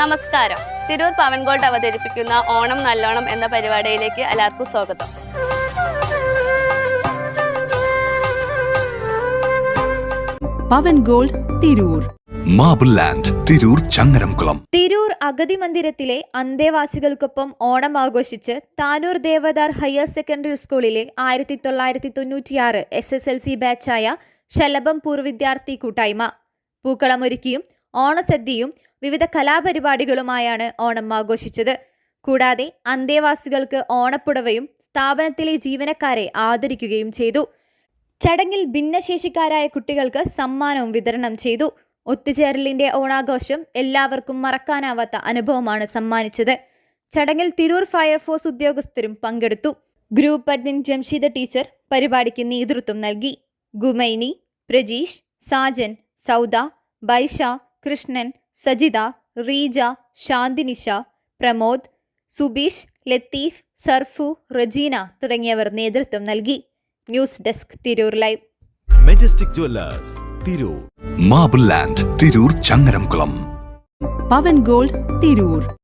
നമസ്കാരം. തിരൂർ പവൻകോട്ട് അവതരിപ്പിക്കുന്ന ഓണം നല്ലോണം എന്ന പരിപാടിയിലേക്ക് എല്ലാവർക്കും സ്വാഗതം. Pavan gold Tirur. Marble land Tirur Changaramkulam. Tirur അഗതി മന്ദിരത്തിലെ അന്തേവാസികൾക്കൊപ്പം ഓണം ആഘോഷിച്ച് താനൂർ ദേവദാർ ഹയർ സെക്കൻഡറി സ്കൂളിലെ ആയിരത്തി തൊള്ളായിരത്തി തൊണ്ണൂറ്റിയാറ് എസ് എസ് എൽ സി ബാച്ചായ ശലഭം പൂർവ വിദ്യാർത്ഥി കൂട്ടായ്മ. പൂക്കളമൊരുക്കിയും ഓണസദ്യയും വിവിധ കലാപരിപാടികളുമായാണ് ഓണം ആഘോഷിച്ചത്. കൂടാതെ അന്തേവാസികൾക്ക് ഓണപ്പുടവയും സ്ഥാപനത്തിലെ ജീവനക്കാരെ ആദരിക്കുകയും ചെയ്തു. ചടങ്ങിൽ ഭിന്നശേഷിക്കാരായ കുട്ടികൾക്ക് സമ്മാനവും വിതരണം ചെയ്തു. ഒത്തുചേരലിന്റെ ഓണാഘോഷം എല്ലാവർക്കും മറക്കാനാവാത്ത അനുഭവമാണ് സമ്മാനിച്ചത്. ചടങ്ങിൽ തിരൂർ ഫയർഫോഴ്സ് ഉദ്യോഗസ്ഥരും പങ്കെടുത്തു. ഗ്രൂപ്പ് അഡ്മിൻ ജംഷീദ ടീച്ചർ പരിപാടിക്ക് നേതൃത്വം നൽകി. ഗുമൈനി പ്രജീഷ് സാജൻ സൗദ ബൈഷ കൃഷ്ണൻ സജിത റീജ ശാന്തിനിഷ പ്രമോദ് സുബീഷ് ലത്തീഫ് സർഫു റജീന തുടങ്ങിയവർ നേതൃത്വം നൽകി. News desk Tirur live. Majestic jewellers Tirur. Marble land Tirur Changaramkulam. Pavan gold Tirur.